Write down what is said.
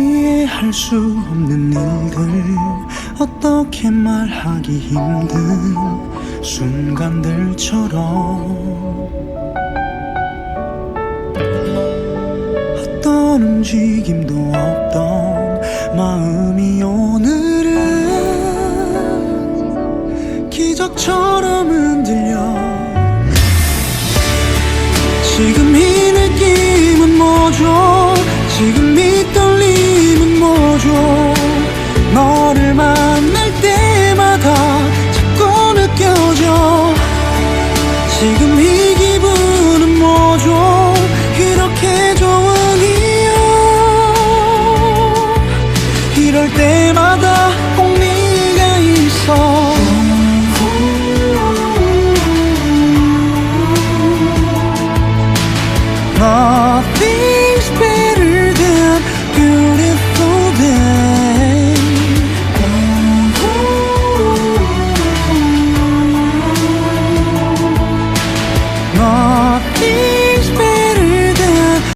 할 수 없는 일들 어떻게 말하기 힘든 순간들처럼. 어떤 움직임도 없던 마음이 오늘은 기적처럼 흔들려. 지금 이 느낌은 뭐죠? 지금 지금 이 기분은 뭐죠? 이렇게 좋은 이유 이럴 때마다 꼭 네가 있어. 너 see